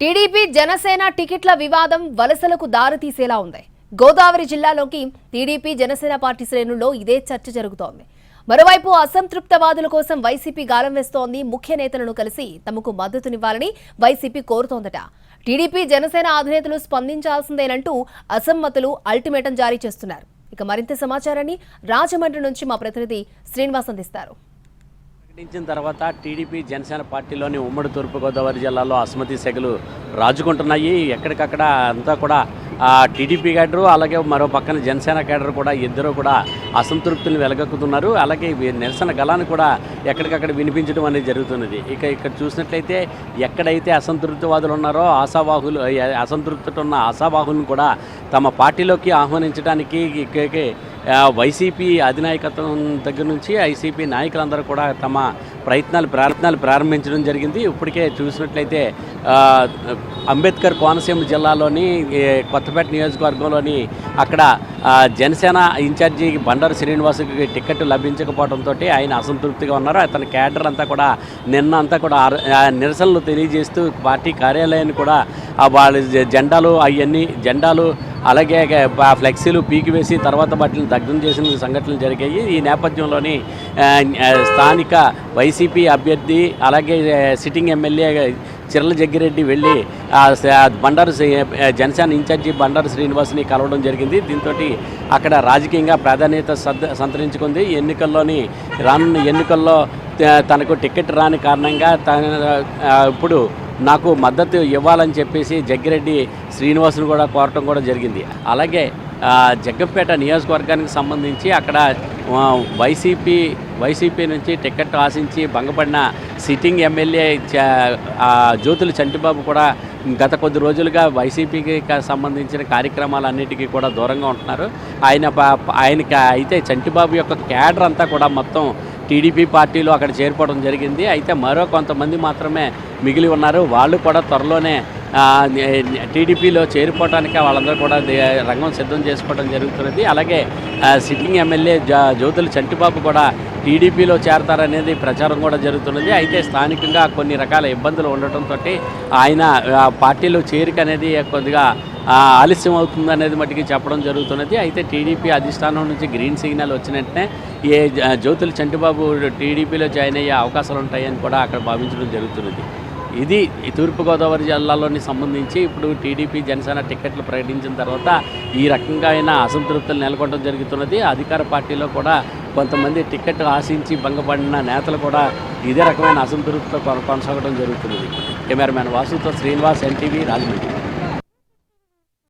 TDP Janasena టికెట్ల వివాదం వలసలకు దారితీసేలా ఉంది. గోదావరి జిల్లాలోకి టీడీపీ జనసేన పార్టీ శ్రేణుల్లో ఇదే చర్చ జరుగుతోంది. మరోవైపు అసంతృప్తవాదుల కోసం వైసీపీ గాలం వేస్తోంది ముఖ్య నేతలను కలిసి తమకు మద్దతునివ్వాలని వైసీపీ కోరుతోందట. టీడీపీ జనసేన అధినేతలు స్పందించాల్సిందేనంటూ అసమ్మతులు అల్టిమేటం జారీ చేస్తున్నారు. ఇక మరింత సమాచారాన్ని రాజమండ్రి నుంచి మా ప్రతినిధి శ్రీనివాస్ అందిస్తారు. ప్రకటించిన తర్వాత టీడీపీ జనసేన పార్టీలోని ఉమ్మడి తూర్పుగోదావరి జిల్లాలో అసమతి సెగలు రాజుకుంటున్నాయి. ఎక్కడికక్కడ అంతా కూడా టీడీపీ క్యాడరు అలాగే మరో పక్కన జనసేన క్యాడర్ కూడా ఇద్దరు కూడా అసంతృప్తిని వెలగక్కుతున్నారు. అలాగే నిరసన గలాన్ని కూడా ఎక్కడికక్కడ వినిపించడం అనేది జరుగుతున్నది. ఇక ఇక్కడ చూసినట్లయితే ఎక్కడైతే అసంతృప్తివాదులు ఉన్నారో ఆశావాహులు అసంతృప్తితో ఉన్న ఆశావాహులను కూడా తమ పార్టీలోకి ఆహ్వానించడానికి ఇక్కడికి వైసీపీ అధినాయకత్వం దగ్గర నుంచి ఐసీపీ నాయకులందరూ కూడా తమ ప్రయత్నాలు ప్రయత్నాలు ప్రారంభించడం జరిగింది. ఇప్పటికే చూసినట్లయితే అంబేద్కర్ కోనసీమ జిల్లాలోని కొత్తపేట నియోజకవర్గంలోని అక్కడ జనసేన ఇన్ఛార్జి బండారు శ్రీనివాసుకి టికెట్ లభించకపోవడంతో ఆయన అసంతృప్తిగా ఉన్నారు. అతని క్యాడర్ అంతా కూడా నిన్న అంతా కూడా నిరసనలు తెలియజేస్తూ పార్టీ కార్యాలయాన్ని కూడా వాళ్ళ జెండాలు అవన్నీ జెండాలు అలాగే ఆ ఫ్లెక్సీలు పీకివేసి తర్వాత వాటిని దగ్ధం చేసిన సంఘటనలు జరిగాయి. ఈ నేపథ్యంలోని స్థానిక వైసీపీ అభ్యర్థి అలాగే సిట్టింగ్ ఎమ్మెల్యే చిర్ల జగ్గిరెడ్డి వెళ్ళి బండారు జనసేన ఇన్ఛార్జి బండారు శ్రీనివాస్ని కలవడం జరిగింది. దీంతో అక్కడ రాజకీయంగా ప్రాధాన్యత సంతరించుకుంది. ఎన్నికల్లోని రానున్న ఎన్నికల్లో తనకు టికెట్ రాని కారణంగా తన ఇప్పుడు నాకు మద్దతు ఇవ్వాలని చెప్పేసి జగ్గిరెడ్డి శ్రీనివాసును కూడా కోరటం కూడా జరిగింది. అలాగే జగ్గంపేట నియోజకవర్గానికి సంబంధించి అక్కడ వైసీపీ వైసీపీ నుంచి టికెట్ ఆశించి భంగపడిన సిట్టింగ్ ఎమ్మెల్యే జ్యోతులు చంటిబాబు కూడా గత కొద్ది రోజులుగా వైసీపీకి సంబంధించిన కార్యక్రమాలన్నిటికీ కూడా దూరంగా ఉంటున్నారు. ఆయన ఆయనకి అయితే చంటిబాబు యొక్క క్యాడర్ అంతా కూడా మొత్తం టీడీపీ పార్టీలో అక్కడ చేరిపోవడం జరిగింది. అయితే మరో కొంతమంది మాత్రమే మిగిలి ఉన్నారు. వాళ్ళు కూడా త్వరలోనే టీడీపీలో చేరిపోవడానికి వాళ్ళందరూ కూడా రంగం సిద్ధం చేసుకోవడం జరుగుతున్నది. అలాగే సిట్టింగ్ ఎమ్మెల్యే జ జ్యోతుల చంటిబాబు కూడా టీడీపీలో చేరతారనేది ప్రచారం కూడా జరుగుతున్నది. అయితే స్థానికంగా కొన్ని రకాల ఇబ్బందులు ఉండటంతో ఆయన పార్టీలో చేరిక అనేది కొద్దిగా ఆలస్యం అవుతుంది అనేది మటుకి చెప్పడం జరుగుతున్నది. అయితే టీడీపీ అధిష్టానం నుంచి గ్రీన్ సిగ్నల్ వచ్చినట్టే ఏ జ్యోతులు జ్యోతుల చంటిబాబు టీడీపీలో జాయిన్ అయ్యే అవకాశాలు ఉంటాయని కూడా అక్కడ భావించడం జరుగుతున్నది. ఇది ఈ తూర్పుగోదావరి జిల్లాలోని సంబంధించి ఇప్పుడు టీడీపీ జనసేన టికెట్లు ప్రకటించిన తర్వాత ఈ రకంగా అయిన అసంతృప్తులు నెలకొనడం జరుగుతున్నది. అధికార పార్టీలో కూడా కొంతమంది టికెట్ ఆశించి భంగపడిన నేతలు కూడా ఇదే రకమైన అసంతృప్తితో కొన- కొనసాగడం జరుగుతున్నది. కెమెరామ్యాన్ వాసుతో శ్రీనివాస్ ఎన్టీవీ రాజమండ్రి.